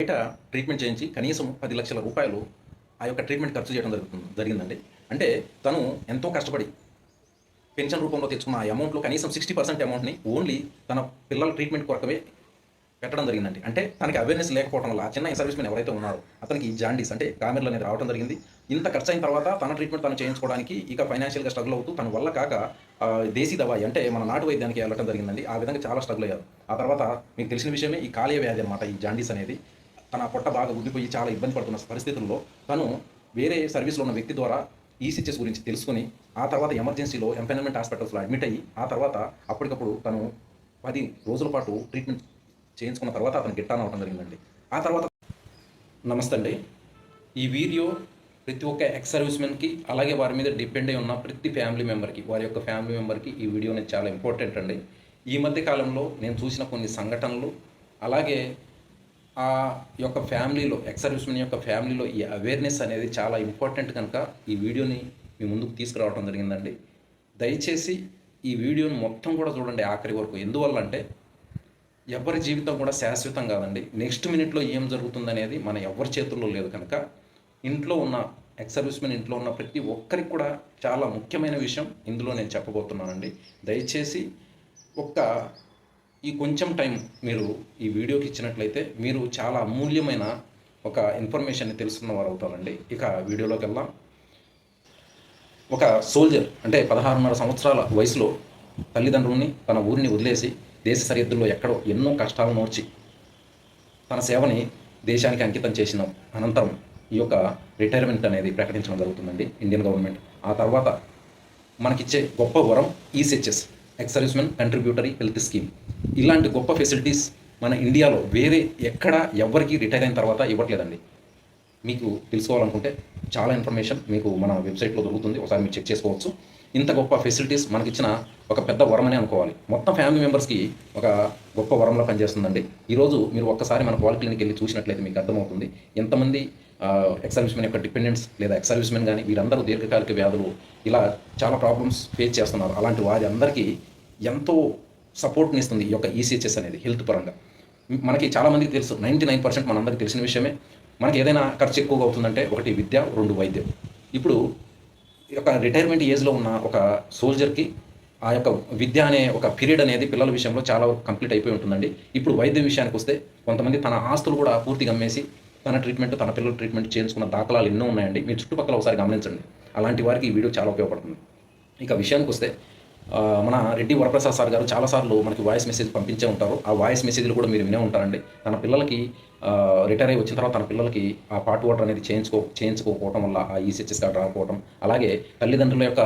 బయట ట్రీట్మెంట్ చేయించి కనీసం పది లక్షల రూపాయలు ఆ యొక్క ట్రీట్మెంట్ ఖర్చు చేయడం జరుగుతుంది జరిగిందండి. అంటే తను ఎంతో కష్టపడి పెన్షన్ రూపంలో తెచ్చుకున్న ఆ అమౌంట్లో కనీసం సిక్స్టీ పర్సెంట్ అమౌంట్ని ఓన్లీ తన పిల్లల ట్రీట్మెంట్ కొరకమే పెట్టడం జరిగిందండి. అంటే తనకి అవేర్నెస్ లేకపోవడం వల్ల ఆ చిన్న సర్వీస్ మ్యాన్ ఎవరైతే ఉన్నారో అతనికి ఈ జాండీస్ అంటే కామెర్లు అనేది రావడం జరిగింది. ఇంత ఖర్చు అయిన తర్వాత తన ట్రీట్మెంట్ తను చేయించుకోవడానికి ఇక ఫైనాన్షియల్గా స్ట్రగుల్ అవుతూ తన వల్ల కాక దేశీ దవాయి అంటే మన నాటు వైద్యానికి వెళ్ళడం జరిగిందండి. ఆ విధంగా చాలా స్ట్రగుల్ అయ్యారు. ఆ తర్వాత మీకు తెలిసిన విషయమే ఈ కాలేయ వ్యాధి అనమాట ఈ జాండీస్ అనేది. తన పొట్ట బాగా ఉబ్బిపోయి చాలా ఇబ్బంది పడుతున్న పరిస్థితుల్లో తను వేరే సర్వీస్లో ఉన్న వ్యక్తి ద్వారా ఈసీచెస్ గురించి తెలుసుకుని ఆ తర్వాత ఎమర్జెన్సీలో ఎంపైనమెంట్ హాస్పిటల్స్లో అడ్మిట్ అయ్యి ఆ తర్వాత అప్పటికప్పుడు తను పది రోజుల పాటు ట్రీట్మెంట్ చేయించుకున్న తర్వాత అతను గిట్టాన్ అవడం జరిగిందండి. ఆ తర్వాత నమస్తే అండి. ఈ వీడియో ప్రతి ఒక్క ఎక్స్ సర్వీస్మెన్కి అలాగే వారి మీద డిపెండ్ అయి ఉన్న ప్రతి ఫ్యామిలీ మెంబర్కి వారి యొక్క ఫ్యామిలీ మెంబర్కి ఈ వీడియో అనేది చాలా ఇంపార్టెంట్ అండి. ఈ మధ్య కాలంలో నేను చూసిన కొన్ని సంఘటనలు అలాగే ఆ యొక్క ఫ్యామిలీలో ఎక్స్ సర్వీస్మెన్ యొక్క ఫ్యామిలీలో ఈ అవేర్నెస్ అనేది చాలా ఇంపార్టెంట్ కనుక ఈ వీడియోని మీ ముందుకు తీసుకురావడం జరిగిందండి. దయచేసి ఈ వీడియోని మొత్తం కూడా చూడండి ఆఖరి వరకు. ఎందువల్ల అంటే ఎవరి జీవితం కూడా శాశ్వతం కాదండి. నెక్స్ట్ మినిట్లో ఏం జరుగుతుందనేది మన ఎవరి చేతుల్లో లేదు కనుక ఇంట్లో ఉన్న ఎక్స్ సర్వీస్మెన్ ఇంట్లో ఉన్న ప్రతి ఒక్కరికి కూడా చాలా ముఖ్యమైన విషయం ఇందులో నేను చెప్పబోతున్నానండి. దయచేసి ఒక్క ఈ కొంచెం టైం మీరు ఈ వీడియోకి ఇచ్చినట్లయితే మీరు చాలా అమూల్యమైన ఒక ఇన్ఫర్మేషన్ని తెలుసుకున్న వారు అవుతారండి. ఇక వీడియోలోకి వెళ్దాం. ఒక సోల్జర్ అంటే పదహారున్నర సంవత్సరాల వయసులో తల్లిదండ్రుల్ని తన ఊరిని వదిలేసి దేశ సరిహద్దుల్లో ఎక్కడో ఎన్నో కష్టాలు నోర్చి తన సేవని దేశానికి అంకితం చేసిన అనంతరం ఈ యొక్క రిటైర్మెంట్ అనేది ప్రకటించడం జరుగుతుందండి. ఇండియన్ గవర్నమెంట్ ఆ తర్వాత మనకిచ్చే గొప్ప వరం ECHS ex servicemen contributory health scheme ఇలాంటి గొప్ప ఫెసిలిటీస్ మన ఇండియాలో వేరే ఎక్కడ ఎవరికి రిటైర్ అయిన తర్వాత ఇవ్వట్లేదండి. మీకు తెలుసుకోవాలనుకుంటే చాలా ఇన్ఫర్మేషన్ మీకు మన వెబ్సైట్లో దొరుకుతుంది. ఒకసారి మీరు చెక్ చేసుకోవచ్చు. ఇంత గొప్ప ఫెసిలిటీస్ మనకిచ్చిన ఒక పెద్ద వరమనే అనుకోవాలి. మొత్తం ఫ్యామిలీ మెంబర్స్కి ఒక గొప్ప వరంలో పనిచేస్తుందండి. ఈరోజు మీరు ఒక్కసారి మన పాల్ క్లినిక్ వెళ్ళి చూసినట్లయితే మీకు అర్థమవుతుంది. ఎంతమంది ఎక్సర్విస్మెన్ యొక్క డిపెండెంట్స్ లేదా ఎక్సర్విస్మెన్ కానీ వీరందరూ దీర్ఘకాలిక వ్యాధులు ఇలా చాలా ప్రాబ్లమ్స్ ఫేస్ చేస్తున్నారు. అలాంటి వారి అందరికీ ఎంతో సపోర్ట్ని ఇస్తుంది ఈ యొక్క ఈసీహెచ్ఎస్ అనేది హెల్త్ పరంగా. మనకి చాలామందికి తెలుసు నైంటీ నైన్ పర్సెంట్ మనందరికీ తెలిసిన విషయమే. మనకి ఏదైనా ఖర్చు ఎక్కువగా అవుతుందంటే ఒకటి విద్య రెండు వైద్యం. ఇప్పుడు ఈ యొక్క రిటైర్మెంట్ ఏజ్లో ఉన్న ఒక సోల్జర్కి ఆ యొక్క విద్య అనే ఒక పీరియడ్ అనేది పిల్లల విషయంలో చాలా కంప్లీట్ అయిపోయి ఉంటుందండి. ఇప్పుడు వైద్యం విషయానికి వస్తే కొంతమంది తన ఆస్తులు కూడా పూర్తిగా అమ్మేసి తన ట్రీట్మెంట్ తన పిల్లల ట్రీట్మెంట్ చేయించుకున్న దాఖలాలు ఎన్నో ఉన్నాయండి. మీ చుట్టుపక్కల ఒకసారి గమనించండి. అలాంటి వారికి ఈ వీడియో చాలా ఉపయోగపడుతుంది. ఇక విషయానికి వస్తే మన రెడ్డి వరప్రసాద్ సార్ గారు చాలాసార్లు మనకి వాయిస్ మెసేజ్ పంపించే ఉంటారు. ఆ వాయిస్ మెసేజ్లు కూడా మీరు వినే ఉంటారండి. తన పిల్లలకి రిటైర్ అయ్యి వచ్చిన తర్వాత తన పిల్లలకి ఆ పార్ట్ వాటర్ అనేది చేయించుకో చేయించుకోకపోవడం వల్ల ఆ ఈసీహెచ్ఎస్ కార్డు రాకపోవడం అలాగే తల్లిదండ్రుల యొక్క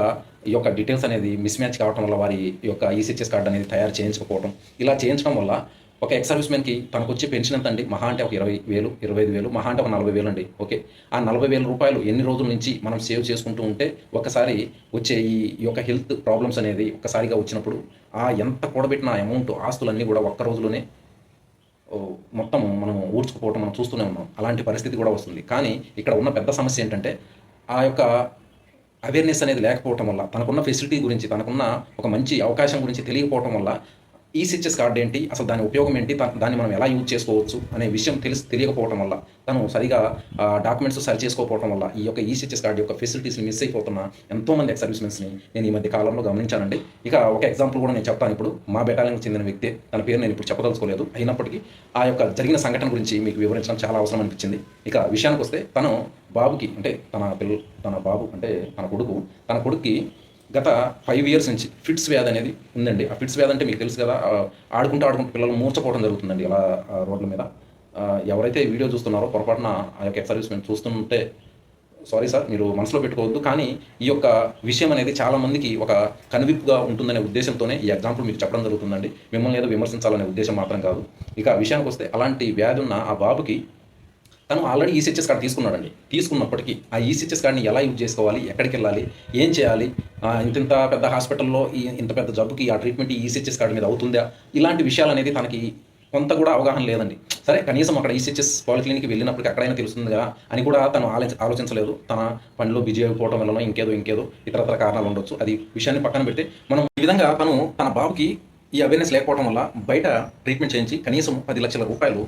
ఈ యొక్క డీటెయిల్స్ అనేది మిస్ మ్యాచ్ కావడం వల్ల వారి యొక్క ఈసీహెచ్ఎస్ కార్డు అనేది తయారు చేయించుకోకపోవడం ఇలా చేయించడం వల్ల ఒక ఎక్స్ సర్వీస్మెన్కి తనకు వచ్చే పెన్షన్ ఎంత అండి మహా అంటే ఒక ఇరవై వేలు ఇరవై ఐదు వేలు మహా అంటే ఒక నలభై వేలు అండి ఓకే. ఆ నలభై వేల రూపాయలు ఎన్ని రోజుల నుంచి మనం సేవ్ చేసుకుంటూ ఉంటే ఒకసారి వచ్చే ఈ యొక్క హెల్త్ ప్రాబ్లమ్స్ అనేది ఒక్కసారిగా వచ్చినప్పుడు ఆ ఎంత కూడబెట్టిన అమౌంట్ ఆస్తులన్నీ కూడా ఒక్క రోజులోనే మొత్తం మనం ఊడ్చుకుపోవటం మనం చూస్తూనే ఉన్నాం. అలాంటి పరిస్థితి కూడా వస్తుంది. కానీ ఇక్కడ ఉన్న పెద్ద సమస్య ఏంటంటే ఆ యొక్క అవేర్నెస్ అనేది లేకపోవటం వల్ల తనకున్న ఫెసిలిటీ గురించి తనకున్న ఒక మంచి అవకాశం గురించి తెలియకపోవటం వల్ల ఈ సిచెస్ కార్డ్ ఏంటి? అసలు దాని ఉపయోగం ఏంటి? దాన్ని మనం ఎలా యూజ్ చేసుకోవచ్చు? అనే విషయం తెలిసి తెలియకపోవటం వల్ల తను సరిగా డాక్యుమెంట్స్ సరి చేసుకోకపోవడం వల్ల ఈ యొక్క ఈ సిచెస్ కార్డ్ యొక్క ఫెసిలిటీస్ని మిస్ అయిపోతున్న ఎంతోమంది ఎక్స్ సర్వీస్మెన్స్ని నేను ఈ మధ్య కాలంలో గమనించానండి. ఇక ఒక ఎగ్జాంపుల్ కూడా నేను చెప్తాను ఇప్పుడు. మా బెటాలియన్కి చెందిన వ్యక్తి తన పేరు నేను ఇప్పుడు చెప్పదలుచుకోలేదు. అయినప్పటికీ ఆ యొక్క జరిగిన సంఘటన గురించి మీకు వివరించడం చాలా అవసరం అనిపించింది. ఇక విషయానికి వస్తే తను బాబుకి అంటే తన పిల్ల తన బాబు అంటే తన కొడుకు తన కొడుక్కి గత ఫైవ్ ఇయర్స్ నుంచి ఫిట్స్ వ్యాధి అనేది ఉందండి. ఆ ఫిట్స్ వ్యాధి అంటే మీకు తెలుసు కదా ఆడుకుంటూ ఆడుకుంటూ పిల్లలు మూర్చపోవడం జరుగుతుందండి ఇలా రోడ్ల మీద. ఎవరైతే వీడియో చూస్తున్నారో పొరపాటున ఆ యొక్క సర్వీస్ మేము చూస్తుంటే సారీ సార్ మీరు మనసులో పెట్టుకోవద్దు. కానీ ఈ యొక్క విషయం అనేది చాలామందికి ఒక కనువిప్పుగా ఉంటుందనే ఉద్దేశంతోనే ఈ ఎగ్జాంపుల్ మీకు చెప్పడం జరుగుతుందండి. మిమ్మల్ని ఏదో విమర్శించాలనే ఉద్దేశం మాత్రం కాదు. ఇక విషయానికి వస్తే అలాంటి వ్యాధి ఉన్న ఆ బాబుకి తను ఆల్రెడీ ఈసీహెచ్ఎస్ కార్డు తీసుకున్నాడండి. తీసుకున్నప్పటికీ ఆ ఈసీహెచ్ఎస్ కార్డుని ఎలా యూజ్ చేసుకోవాలి ఎక్కడికి వెళ్ళాలి ఏం చేయాలి ఇంత ఇంత పెద్ద హాస్పిటల్లో ఈ ఇంత పెద్ద జబ్బుకి ఆ ట్రీట్మెంట్ ఈసీహెచ్ఎస్ కార్డు మీద అవుతుందా ఇలాంటి విషయాలు అనేది తనకి కొంత కూడా అవగాహన లేదండి. సరే కనీసం అక్కడ ఈసీహెచ్ఎస్ పాలిక్లినిక్కి వెళ్ళినప్పటికీ అక్కడైనా తెలుస్తుంది కదా అని కూడా తను ఆలోచ ఆలోచించలేదు. తన పనిలో బిజీ అయిపోవడం వల్ల ఇంకేదో ఇంకేదో ఇతరతర కారణాలు ఉండొచ్చు. అది విషయాన్ని పక్కన పెడితే మనం ఈ విధంగా తను తన బాబుకి ఈ అవేర్నెస్ లేకపోవడం వల్ల బయట ట్రీట్మెంట్ చేయించి కనీసం పది లక్షల రూపాయలు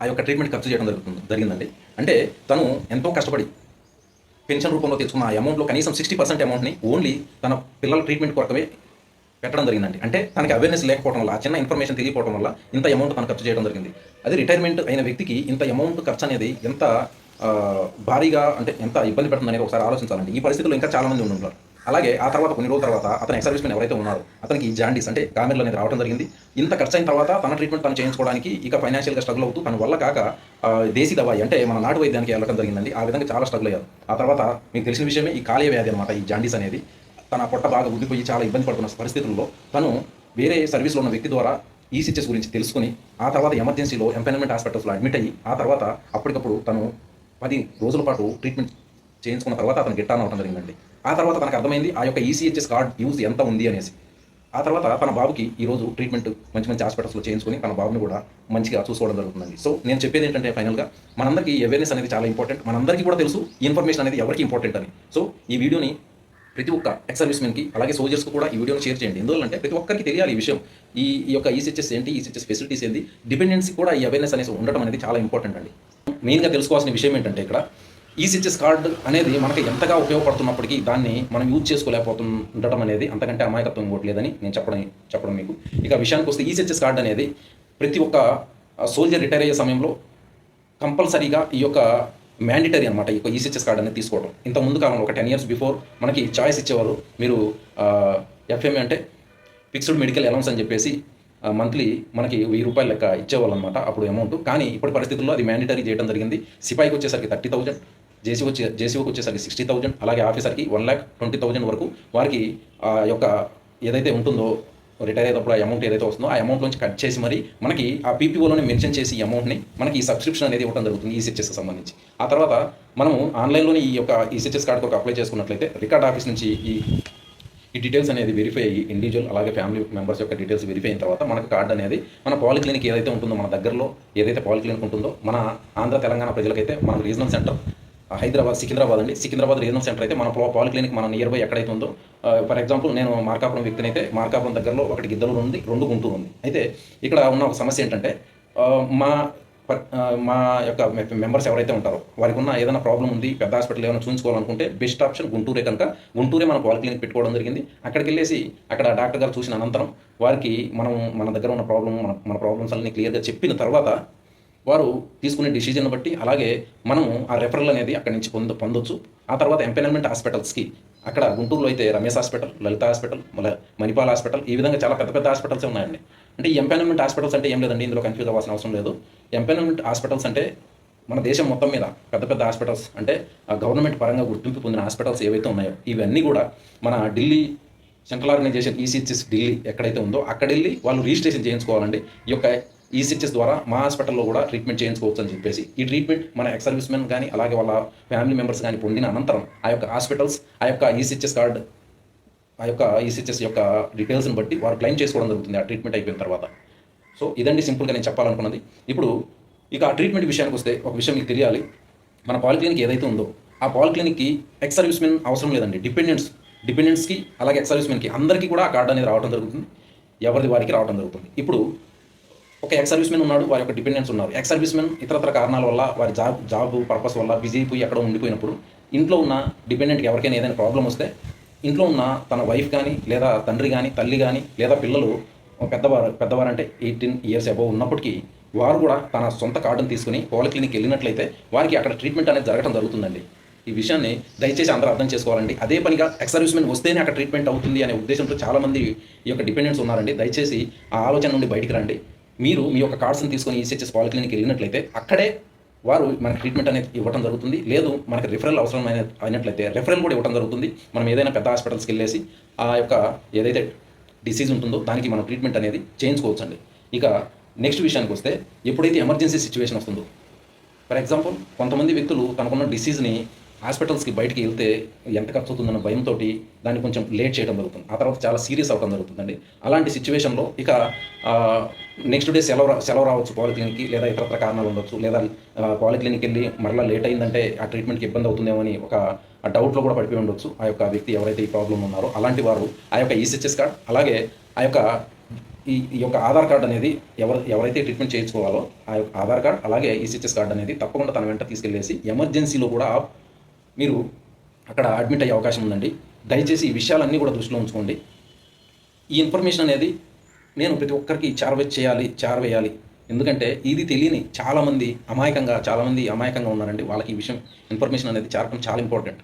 ఆ యొక్క ట్రీట్మెంట్ ఖర్చు చేయడం జరుగుతుంది జరిగిందండి. అంటే తను ఎంతో కష్టపడి పెన్షన్ రూపంలో తెచ్చుకున్న ఆ అమౌంట్లో కనీసం సిక్స్టీ పర్సెంట్ అమౌంట్ని ఓన్లీ తన పిల్లల ట్రీట్మెంట్ కొరకమే పెట్టడం జరిగిందండి. అంటే తనకి అవేర్నెస్ లేకపోవడం వల్ల ఆ చిన్న ఇన్ఫర్మేషన్ తెలియకపోవడం వల్ల ఇంత అమౌంట్ తను ఖర్చు చేయడం జరిగింది. అది రిటైర్మెంట్ అయిన వ్యక్తికి ఇంత అమౌంట్ ఖర్చు అనేది ఎంత భారీగా అంటే ఎంత ఇబ్బంది పెడుతుంది అనేది ఒకసారి ఆలోచించాలండి. ఈ పరిస్థితుల్లో ఇంకా చాలామంది ఉంటారు అలాగే ఆ తర్వాత కొన్ని రోజుల తర్వాత అతని ఎక్స్ సర్వీస్మెన్ ఎవరైతే ఉన్నారో అతనికి జాండీస్ అంటే కామెర్లు అనేది రావడం జరిగింది. ఇంత ఖర్చు అయిన తర్వాత తన ట్రీట్మెంట్ తను చేయించుకోవడానికి ఇక ఫైనాన్షియల్గా స్ట్రగుల్ అవుతూ తన వల్ల కాక దేశీ దవాయి అంటే మన నాటు వైద్యానికి వెళ్ళడం జరిగిందండి. ఆ విధంగా చాలా స్ట్రగుల్ అయ్యారు. ఆ తర్వాత మీకు తెలిసిన విషయమే ఈ కాలేయ వ్యాధి అనమాట ఈ జాండీస్ అనేది. తన పొట్ట బాగా ఉబ్బిపోయి చాలా ఇబ్బంది పడుతున్న పరిస్థితుల్లో తను వేరే సర్వీస్లో ఉన్న వ్యక్తి ద్వారా ఈ గురించి తెలుసుకుని ఆ తర్వాత ఎమర్జెన్సీలో ఎంపైనమెంట్ హాస్పిటల్స్లో అడ్మిట్ అయ్యి ఆ తర్వాత అప్పటికప్పుడు తను పది రోజుల పాటు ట్రీట్మెంట్ చేయించుకున్న తర్వాత అతను గిట్టాన్ అవడం జరిగిందండి. ఆ తర్వాత తనకు అర్థమైంది ఆ యొక్క ఈసీహెచ్ఎస్ కార్డ్ యూజ్ ఎంత ఉంది అనేసి. ఆ తర్వాత తన బాబుకి ఈ రోజు ట్రీట్మెంట్ మంచి మంచి హాస్పిటల్స్లో చేయించుకొని తన బాబుని కూడా మంచిగా చూసుకోవడం జరుగుతుందండి. సో నేను చెప్పేది ఏంటంటే ఫైనల్గా మనందరికీ అవేర్నెస్ అనేది చాలా ఇంపార్టెంట్ మనందరికీ కూడా తెలుసు ఇన్ఫర్మేషన్ అనేది ఎవరికి ఇంపార్టెంట్ అని. సో ఈ వీడియోని ప్రతి ఒక్క ఎక్స్ సర్వీస్మెన్కి అలాగే సోల్జర్స్కి కూడా ఈ వీడియోని షేర్ చేయండి. ఎందువల్లంటే ప్రతి ఒక్కరికి తెలియాలి ఈ విషయం. ఈ ఈ యొక్క ఈసీహెచ్ఎస్ ఏంటి ఈసీహెచ్ఎస్ ఫెసిలిటీస్ ఏంటి డిపెండెన్సీ కూడా ఈ అవేర్నెస్ అనేది ఉండటం అనేది చాలా ఇంపార్టెంట్ అండి. మెయిన్గా తెలుసుకోవాల్సిన విషయం ఏంటంటే ఇక్కడ ఈసీహెచ్ఎస్ కార్డు అనేది మనకి ఎంతగా ఉపయోగపడుతున్నప్పటికీ దాన్ని మనం యూజ్ చేసుకోలేకపోతుండటం అనేది అంతకంటే అమాయకత్వం ఇవ్వట్లేదని నేను చెప్పడం చెప్పడం మీకు. ఇక విషయానికి వస్తే ఈసీహెచ్ఎస్ కార్డు అనేది ప్రతి ఒక్క సోల్జర్ రిటైర్ అయ్యే సమయంలో కంపల్సరీగా ఈ యొక్క మ్యాండిటరీ అనమాట ఈ యొక్క ఈసీహెచ్ఎస్ కార్డు అనేది తీసుకోవడం ఇంత ముందు కాలంలో ఒక టెన్ ఇయర్స్ బిఫోర్ మనకి చాయిస్ ఇచ్చేవారు మీరు ఎఫ్ఎంఏ అంటే ఫిక్స్డ్ మెడికల్ అలౌన్స్ అని చెప్పేసి మంత్లీ మనకి వెయ్యి రూపాయలు లెక్క ఇచ్చేవాళ్ళు అనమాట అప్పుడు అమౌంట్ కానీ ఇప్పటి పరిస్థితుల్లో అది మ్యాండిటరీ చేయడం జరిగింది. సిపాయికి వచ్చేసరికి థర్టీ థౌజండ్ జేసీ వచ్చే జేసీఓకి వచ్చేసరికి సిక్స్టీ థౌజండ్ అలాగే ఆఫీసర్కి వన్ ల్యాక్ ట్వంటీ థౌజండ్ వరకు వారికి ఆ యొక్క ఏదైతే ఉంటుందో రిటైర్ అయ్యేటప్పుడు ఆ అమౌంట్ ఏదైతే వస్తుందో ఆ అమౌంట్ నుంచి కట్ చేసి మరి మనకి ఆ పీపీఓలోనే మెన్షన్ చేసి ఈ అమౌంట్ని మనకి ఈ సబ్స్క్రిప్షన్ అనేది ఇవ్వడం జరుగుతుంది ఈసీహెచ్ఎస్ సంబంధించి. ఆ తర్వాత మనము ఆన్లైన్లోనే ఈ యొక్క ఈసీహెచ్ఎస్ కార్డు ఒక అప్లై చేసుకున్నట్లయితే రికార్డ్ ఆఫీస్ నుంచి ఈ ఈ డీటెయిల్స్ అనేది వెరిఫై అయ్యి ఇండివిజువల్ అలాగే ఫ్యామిలీ మెంబర్స్ యొక్క డీటెయిల్స్ వెరిఫై అయిన తర్వాత మనకు కార్డ్ అనేది మన పాలిక్లినిక్ ఏదైతే ఉంటుందో మన దగ్గరలో ఏదైతే పాలిక్లినిక్ ఉంటుందో మన ఆంధ్ర తెలంగాణ ప్రజలకైతే మన రీజనల్ సెంటర్ హైదరాబాద్ సికింద్రాబాద్ అండి. సికింద్రాబాద్ రీజనల్ సెంటర్ అయితే మన పాలిక్లినిక్ మన నియర్ బై ఎక్కడైతే ఉందో ఫర్ ఎగ్జాంపుల్ నేను మార్కాపురం వ్యక్తిని అయితే మార్కాపురం దగ్గరలో ఒకటి గిద్దలూరు ఉంది రెండు గుంటూరు ఉంది. అయితే ఇక్కడ ఉన్న ఒక సమస్య ఏంటంటే మా మా యొక్క మెంబర్స్ ఎవరైతే ఉంటారో వారికి ఉన్న ఏదైనా ప్రాబ్లం ఉంది పెద్ద హాస్పిటల్ ఏమైనా చూసుకోవాలనుకుంటే బెస్ట్ ఆప్షన్ గుంటూరే కనుక గుంటూరే మన పాలిక్లినిక్ పెట్టుకోవడం జరిగింది. అక్కడికి వెళ్ళేసి అక్కడ డాక్టర్ గారు చూసిన అనంతరం వారికి మనం మన దగ్గర ఉన్న ప్రాబ్లం మన మన ప్రాబ్లమ్స్ అన్ని క్లియర్గా చెప్పిన తర్వాత వారు తీసుకునే డిసిజన్ బట్టి అలాగే మనము ఆ రెఫరల్ అనేది అక్కడి నుంచి పొంద పొందొచ్చు. ఆ తర్వాత ఎంపెనల్మెంట్ హాస్పిటల్స్కి అక్కడ గుంటూరులో అయితే Ramesh hospital Lalitha hospital Manipal hospital ఈ విధంగా చాలా పెద్ద పెద్ద హాస్పిటల్స్ ఉన్నాయండి. అంటే ఈ ఎంపెనల్మెంట్ హాస్పిటల్స్ అంటే ఏం లేదండి ఇందులో కన్ఫ్యూజ్ అవ్వాల్సిన అవసరం లేదు. ఎంపెనల్మెంట్ హాస్పిటల్స్ అంటే మన దేశం మొత్తం మీద పెద్ద పెద్ద హాస్పిటల్స్ అంటే గవర్నమెంట్ పరంగా గుర్తింపు పొందిన హాస్పిటల్స్ ఏవైతే ఉన్నాయో ఇవన్నీ కూడా మన Delhi central organization ECHS Delhi ఎక్కడైతే ఉందో అక్కడ వెళ్ళి వాళ్ళు రిజిస్ట్రేషన్ చేయించుకోవాలండి. ఈ యొక్క ఈసీహెచ్ఎస్ ద్వారా మా హాస్పిటల్లో కూడా ట్రీట్మెంట్ చేయించుకోవచ్చు అని చెప్పేసి ఈ ట్రీట్మెంట్ మన ఎక్స్ సర్వీస్ మెన్ కానీ అలాగే వాళ్ళ ఫ్యామిలీ మెంబర్స్ కానీ పొందిన అనంతరం ఆ యొక్క హాస్పిటల్స్ ఆ యొక్క ఈసీహెచ్ఎస్ కార్డ్ ఆ యొక్క ఈసీచెస్ యొక్క డీటెయిల్స్ని బట్టి వారు క్లెయిమ్ చేసుకోవడం జరుగుతుంది ఆ ట్రీట్మెంట్ అయిపోయిన తర్వాత. సో ఇదండి సింపుల్గా నేను చెప్పాలనుకున్నది. ఇప్పుడు ఇక ఆ ట్రీట్మెంట్ విషయానికి వస్తే ఒక విషయం మీకు తెలియాలి. మన పాలిక్లినిక్ ఏదైతే ఉందో ఆ పాలిక్లినిక్కి ఎక్స్ సర్వీస్ మెన్ అవసరం లేదండి. డిపెండెంట్స్ డిపెండెంట్స్కి అలాగే ఎక్స్ సర్వీస్ మెన్కి అందరికీ కూడా ఆ కార్డు అనేది రావడం జరుగుతుంది. ఎవరిది వారికి రావడం జరుగుతుంది. ఇప్పుడు ఒక ఎక్స్ సర్వీస్ మెన్ ఉన్నాడు వారి యొక్క డిపెండెన్స్ ఉన్నారు. ఎక్స్ సర్వీస్ మెన్ ఇతరత్ర కారణాల వల్ల వారి జాబ్ జాబ్ పర్పస్ వల్ల బిజీ అయిపోయి ఎక్కడ ఉండిపోయినప్పుడు ఇంట్లో ఉన్న డిపెండెంట్కి ఎవరికైనా ఏదైనా ప్రాబ్లం వస్తే ఇంట్లో ఉన్న తన వైఫ్ కానీ లేదా తండ్రి కానీ తల్లి కానీ లేదా పిల్లలు పెద్దవారు పెద్దవారు అంటే ఎయిటీన్ ఇయర్స్ అబోవ్ ఉన్నప్పటికీ వారు కూడా తన సొంత కార్డును తీసుకుని పాలిక్లినిక్ వెళ్ళినట్లయితే వారికి అక్కడ ట్రీట్మెంట్ అనేది జరగడం జరుగుతుందండి. ఈ విషయాన్ని దయచేసి అందరూ అర్థం చేసుకోవాలండి. అదే పనిగా ఎక్స్ వస్తేనే అక్కడ ట్రీట్మెంట్ అవుతుంది అనే ఉద్దేశంతో చాలామంది ఈ యొక్క డిపెండెంట్స్ ఉన్నారండి. దయచేసి ఆ ఆలోచన నుండి బయటికి రండి. మీరు మీ యొక్క కార్డ్స్ని తీసుకొని ఈసీహెచ్ఎస్ పాలిక్లినిక్ వెళ్ళినట్లయితే అక్కడే వారు మనకి ట్రీట్మెంట్ అనేది ఇవ్వడం జరుగుతుంది. లేదు మనకి రిఫరల్ అవసరం అయినట్లయితే రిఫరల్ కూడా ఇవ్వడం జరుగుతుంది. మనం ఏదైనా పెద్ద హాస్పిటల్స్కి వెళ్ళేసి ఆ యొక్క ఏదైతే డిసీజ్ ఉంటుందో దానికి మనం ట్రీట్మెంట్ అనేది చేయించుకోవచ్చు అండి ఇక నెక్స్ట్ విషయానికి వస్తే ఎప్పుడైతే ఎమర్జెన్సీ సిచ్యువేషన్ వస్తుందో ఫర్ ఎగ్జాంపుల్ కొంతమంది వ్యక్తులు తనకున్న డిసీజ్ని హాస్పిటల్స్కి బయటికి వెళ్తే ఎంత ఖర్చు అవుతుందన్న భయంతో దాన్ని కొంచెం లేట్ చేయడం జరుగుతుంది. ఆ తర్వాత చాలా సీరియస్ అవడం జరుగుతుందండి. అలాంటి సిచ్యువేషన్లో ఇక నెక్స్ట్ డే సెలవు సెలవు రావచ్చు పాలిక్లినిక్కి లేదా ఇతరత్ర కారణాలు ఉండొచ్చు. లేదా పాలిక్లినిక్ వెళ్ళి మరలా లేట్ అయిందంటే ఆ ట్రీట్మెంట్కి ఇబ్బంది అవుతుందేమో అని ఒక డౌట్లో కూడా పడిపోయి ఉండొచ్చు. ఆ యొక్క వ్యక్తి ఎవరైతే ఈ ప్రాబ్లం ఉన్నారో అలాంటి వారు ఆ యొక్క ఈసీహెచ్ఎస్ కార్డ్ అలాగే ఆ యొక్క ఈ ఈ యొక్క ఆధార్ కార్డ్ అనేది ఎవరు ఎవరైతే ట్రీట్మెంట్ చేయించుకోవాలో ఆ యొక్క ఆధార్ కార్డ్ అలాగే ఈసీహెచ్ఎస్ కార్డ్ అనేది తప్పకుండా తన వెంట తీసుకెళ్ళేసి ఎమర్జెన్సీలో కూడా మీరు అక్కడ అడ్మిట్ అయ్యే అవకాశం ఉందండి. దయచేసి ఈ విషయాలన్నీ కూడా దృష్టిలో ఉంచుకోండి. ఈ ఇన్ఫర్మేషన్ అనేది నేను ప్రతి ఒక్కరికి చేరవే చేయాలి చేరవేయాలి. ఎందుకంటే ఇది తెలియని చాలామంది అమాయకంగా చాలామంది అమాయకంగా ఉన్నారండి. వాళ్ళకి ఈ విషయం ఇన్ఫర్మేషన్ అనేది చేరడం చాలా ఇంపార్టెంట్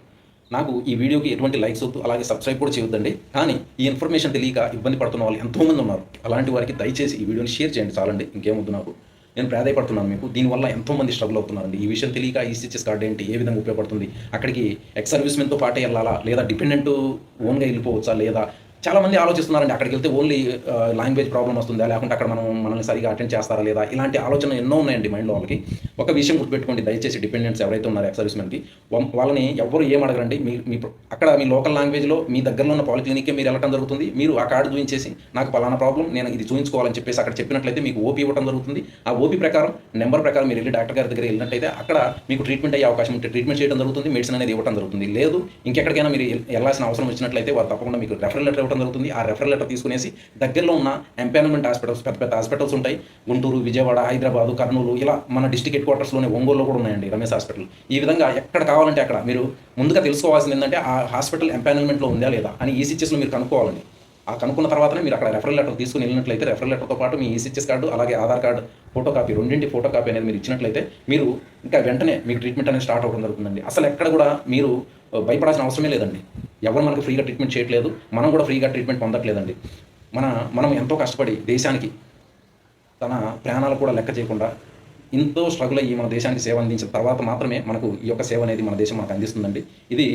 నాకు ఈ వీడియోకి ఎటువంటి లైక్స్ వద్దు అలాగే సబ్స్క్రైబ్ కూడా చేయొద్దండి. కానీ ఈ ఇన్ఫర్మేషన్ తెలియక ఇబ్బంది పడుతున్న వాళ్ళు ఎంతోమంది ఉన్నారు. అలాంటి వారికి దయచేసి ఈ వీడియోని షేర్ చేయండి చాలండి. ఇంకేమొద్దు నాకు. నేను ప్రాధాయపడుతున్నాను మీకు. దీనివల్ల ఎంతోమంది స్ట్రగుల్ అవుతున్నారండి. ఈ విషయం తెలియక ఈసీహెచ్ఎస్ కార్డు ఏంటి ఏ విధంగా ఉపయోగపడుతుంది? అక్కడికి ఎక్స్ సర్వీస్మెన్తో పాటే వెళ్ళాలా? లేదా డిపెండెంట్ ఓన్గా వెళ్ళిపోవచ్చా? లేదా చాలామంది ఆలోచిస్తున్నారండి అక్కడికి వెళ్తే ఓన్లీ లాంగ్వేజ్ ప్రాబ్లం వస్తుందా? లేకుంటే అక్కడ మనం మనల్ని సరిగా అటెండ్ చేస్తారా లేదా? ఇలాంటి ఆలోచన ఎన్నో ఉన్నాయండి మైండ్లో వాళ్ళకి. ఒక విషయం గుర్తుపెట్టుకోండి దయచేసి డిపెండెంట్స్ ఎవరైతే ఉన్నారో ఎక్స్ సర్వీస్మెన్కి వాళ్ళని ఎవరు ఏం అడగరండి. మీ మీ అక్కడ మీ లోకల్ లాంగ్వేజ్లో మీ దగ్గరలో ఉన్న పాలిక్లినిక్కే మీరు వెళ్ళడం జరుగుతుంది. మీరు ఆ కార్డు చూపించేసి నాకు పలానా ప్రాబ్లం నేను ఇది చూపించుకోవాలని చెప్పేసి అక్కడ చెప్పినట్లయితే మీకు ఓపీ ఇవ్వడం జరుగుతుంది. ఆ ఓపీ ప్రకారం నెంబర్ ప్రకారం మీరు వెళ్ళి డాక్టర్ గారి దగ్గర వెళ్ళినట్లయితే అక్కడ మీకు ట్రీట్మెంట్ అయ్యే అవకాశం ఉంటే ట్రీట్మెంట్ చేయడం జరుగుతుంది మెడిసిన్ అనేది ఇవ్వడం జరుగుతుంది. లేదు ఇంకెక్కడికైనా మీరు వెళ్ళాల్సిన అవసరం వచ్చినట్లయితే వారు తప్పకుండా మీకు రెఫరల్ లెటర్ ఇవ్వడం జరుగుతుంది. ఆ రెఫరల్ లెటర్ తీసుకునేసి దగ్గరలో ఉన్న ఎంపానమెంట్ హాస్పిటల్స్ పెద్ద పెద్ద హాస్పిటల్స్ ఉంటాయి. గుంటూరు విజయవాడ హైదరాబాద్ కర్నూలు ఇలా మన డిస్టిక్ హెడ్ క్వార్టర్స్లోనే ఒంగోలులో కూడా ఉన్నాయండి రమేష్ హాస్పిటల్ ఈ విధంగా ఎక్కడ కావాలంటే అక్కడ మీరు ముందుగా తెలుసుకోవాల్సింది ఏంటంటే ఆ హాస్పిటల్ ఎంపానల్మెంట్లో ఉందా లేదా అని ఈసీహెచ్ఎస్లో మీరు కనుక్కోవాలండి. ఆ కనుక్కున్న తర్వాతనే మీరు అక్కడ రెఫరల్ లెటర్ తీసుకుని వెళ్ళినట్లయితే రెఫరల్ లెటర్తో పాటు మీ ఈసీచెస్ కార్డు అలాగే ఆధార్ కార్డు ఫోటో కాపీ రెండింటి ఫోటో కాపీ అనేది మీరు ఇచ్చినట్లయితే మీరు ఇంకా వెంటనే మీకు ట్రీట్మెంట్ అనేది స్టార్ట్ అవ్వడం జరుగుతుందండి. అసలు ఎక్కడ కూడా మీరు భయపడాల్సిన అవసరమే లేదండి. ఎవరు మనకు ఫ్రీగా ట్రీట్మెంట్ చేయట్లేదు మనం కూడా ఫ్రీగా ట్రీట్మెంట్ పొందట్లేదండి. మన మనం ఎంతో కష్టపడి దేశానికి తన ప్రాణాలు కూడా లెక్క చేయకుండా ఎంతో స్ట్రగుల్ అయ్యి మన దేశానికి సేవ అందించిన తర్వాత మాత్రమే మనకు ఈ యొక్క సేవ అనేది మన దేశం మనకు అందిస్తుందండి. ఇది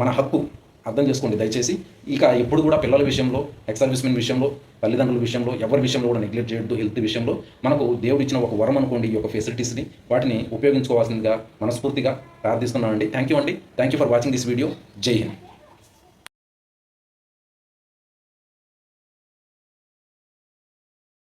మన హక్కు. అర్థం చేసుకోండి దయచేసి. ఇక ఎప్పుడు కూడా పిల్లల విషయంలో ఎక్స్ సర్వీస్మెన్ విషయంలో తల్లిదండ్రుల విషయంలో ఎవరి విషయంలో కూడా నెగ్లెక్ట్ చేయొద్దు హెల్త్ విషయంలో. మనకు దేవుడు ఇచ్చిన ఒక వరం అనుకోండి ఈ యొక్క ఫెసిలిటీస్ని వాటిని ఉపయోగించుకోవాల్సిందిగా మనస్ఫూర్తిగా ప్రార్థిస్తున్నానండి. థ్యాంక్ యూ అండి. Thank you for watching this video Jai Hind.